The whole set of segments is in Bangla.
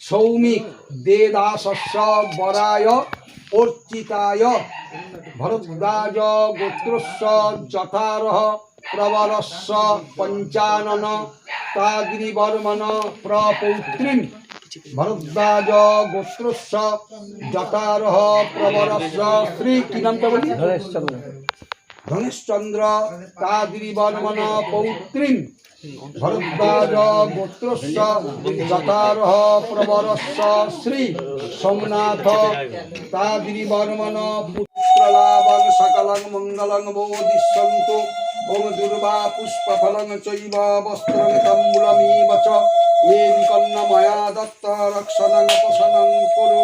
সৌমিক দেদাসস্য বরায় অর্চিতায় ভরদ্বাজ গোত্রস্য যথারহ প্রবরস্য পঞ্চানন তাগিরিবর্মণ প্রপৌত্রীম ভরদ্বাজ গোত্রস্য যথারহ প্রবরস্য শ্রী কি নামটা বলি ধনেশচন্দ্র তাগিরিবর্মণ পৌত্রীম ভরদ্বাজ গোত্রস্য যথারহ প্রবরস্য শ্রী সোমনাথ তাদিবর্মণ পুত্রলাভং সকলং মঙ্গলং বোধিষ্যন্তু ওম দুর্বা পুষ্পফলং চৈব বস্ত্রং তাম্বুলমিব চ ये विकन्न मया दत्त रक्षणं पोषणं कुरु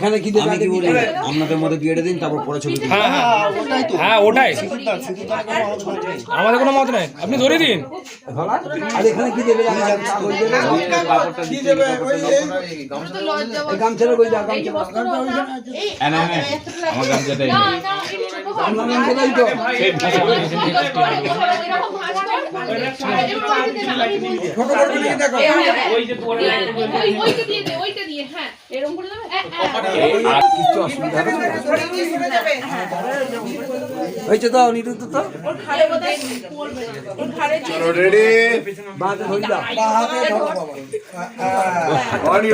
এখানে কি দেবে আমি কি আগে বলি আপনাদের মধ্যে বিয়েটা দিন তারপর পরে ছবি। হ্যাঁ হ্যাঁ হ্যাঁ ওটাই আমাদের কোনো মত নেই আপনি ধরে দিন আর এখানে কি দেবে? কাগজ দেবে? এই গামছাটা কই দাও, গামছা দাও। হ্যাঁ, না, হ্যাঁ, আমার গামছাটাই। আমরা গামছাটাই তো। হ্যাঁ। হয়েছে তো অনিরুদ্ধ তো বাঁধে ধরি দাও। এই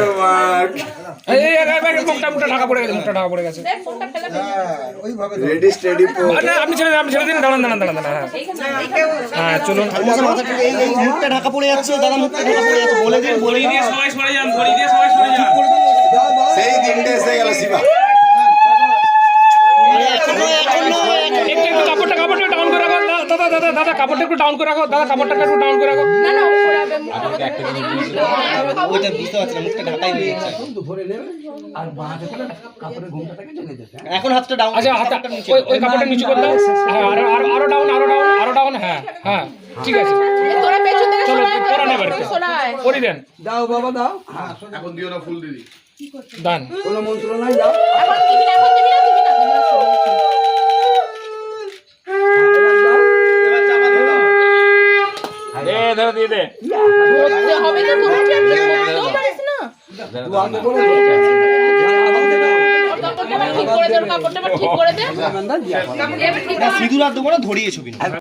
ঢাকা পড়ে গেছে মুখটা ঢাকা পড়ে গেছে। দেখ ফোনটা ফেলে দে আর না, আপনি ছেড়ে আপনি ছেড়ে দিন দাঁড়ান দাঁড়ান দাঁড়ান দাঁড়ান হ্যাঁ। হ্যাঁ চলুন। এই এই মুখটা ঢাকা পড়ে যাচ্ছে দাদা মুখটা ঢাকা পড়ে যাচ্ছে বলে দিন বলে দিন। সবাই সরে যান ধরি দিয়ে সবাই সরে যান। সেই দিনটা এসে গেল শিবা। এখনও এখনও একটু একটু কাপড়টা কাপড়টা ডাউন করে রাখো। দা- দাদা দাদা দাদা কাপড়টা একটু ডাউন করে রাখো। দাদা কাপড়টা একটু ডাউন করে রাখো। ওইটা বুঝতে পারছি না মুখটা ঢাকাই হয়ে যাচ্ছে তো ধরে নেবে। আর বাঁধে করে কাপড়ের ঘুমটাকে টেনে দেবে হ্যাঁ? এখন হাতটা ডাউন আচ্ছা হাতটা ওই ওই কাপড়টা নিচু করে দাও হ্যাঁ আরও আরও আরও ডাউন আরও ডাউন আরও ডাউন হ্যাঁ হ্যাঁ ঠিক আছে। তোরা পেছন থেকে সরায় পরা নেবার পরি দেন। দাও বাবা দাও। হ্যাঁ দান কোনো মন্ত্র নাই দাও। এখন দিবি না এখন দিবি না দিবি না দিবি না সরো। এবার দাও দে ধরে দিয়ে দে। হবে না কি পারিস না? সিঁদুর আর দেবো না ধরিয়ে ছবি